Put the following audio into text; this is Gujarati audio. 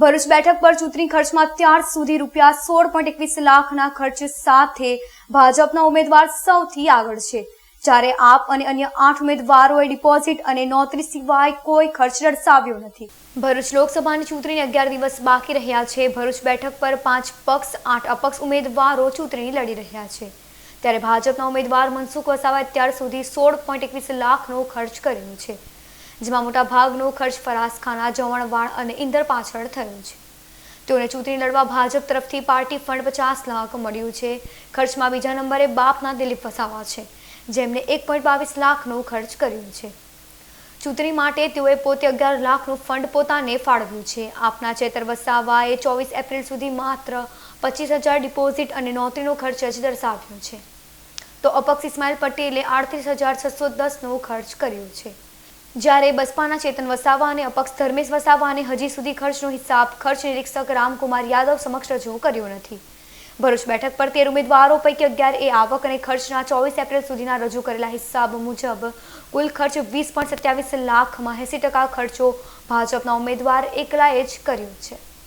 ભરૂચ બેઠક પર ચૂંટણી ખર્ચમાં ત્યાર સુધી રૂપિયા સોળ પોઈન્ટ એકવીસ લાખના ખર્ચ સાથે ભાજપના ઉમેદવાર સૌથી આગળ છે. જ્યારે આપ અને અન્ય આઠ ઉમેદવારોએ ડિપોઝિટ અને નોકરી સિવાય કોઈ ખર્ચ દર્શાવ્યો નથી. ભરૂચ લોકસભાની ચૂંટણીને અગિયાર દિવસ બાકી રહ્યા છે. ભરૂચ બેઠક પર પાંચ પક્ષ, આઠ અપક્ષ ઉમેદવારો ચૂંટણી લડી રહ્યા છે. ત્યારે ભાજપના ઉમેદવાર મનસુખ વસાવાએ અત્યાર સુધી સોળ પોઈન્ટ એકવીસ લાખનો ખર્ચ કર્યો છે. જેમાં મોટા ભાગનો ખર્ચ ફરાસખાના જવણવાણ અને ઇન્દર પાછળ થયો છે. તેઓને ચૂંટણી લડવા ભાજપ તરફથી પાર્ટી ફંડ પચાસ લાખ મળ્યું છે. ખર્ચમાં બીજા નંબરે બાપના દિલીપ વસાવા છે. જેમને એક પોઈન્ટ બાવીસ લાખનો ખર્ચ કર્યો છે. ચૂંટણી માટે તેઓએ પોતે અગિયાર લાખનું ફંડ પોતાને ફાળવ્યું છે. આપના ચેતર વસાવાએ ચોવીસ એપ્રિલ સુધી માત્ર પચીસ હજાર ડિપોઝિટ અને નોકરીનો ખર્ચ જ દર્શાવ્યો છે. તો અપક્ષ ઇસ્માઇલ પટેલે આડત્રીસ હજાર છસો દસનો ખર્ચ કર્યો છે. જ્યારે બસપાના ચેતન વસાવા અને અપક્ષ ધર્મેશ વસાવાને હજી સુધી ખર્ચનો હિસાબ ખર્ચ નિરીક્ષક રામકુમાર યાદવ સમક્ષ રજૂ કર્યો નથી. ભરૂચ બેઠક પર તેર ઉમેદવારો પૈકી અગિયાર એ આવક અને ખર્ચના ચોવીસ એપ્રિલ સુધીના રજૂ કરેલા હિસાબ મુજબ કુલ ખર્ચ વીસ પોઈન્ટ સત્યાવીસ લાખમાં એંસી ટકા ખર્ચો ભાજપના ઉમેદવાર એકલાએ જ કર્યો છે.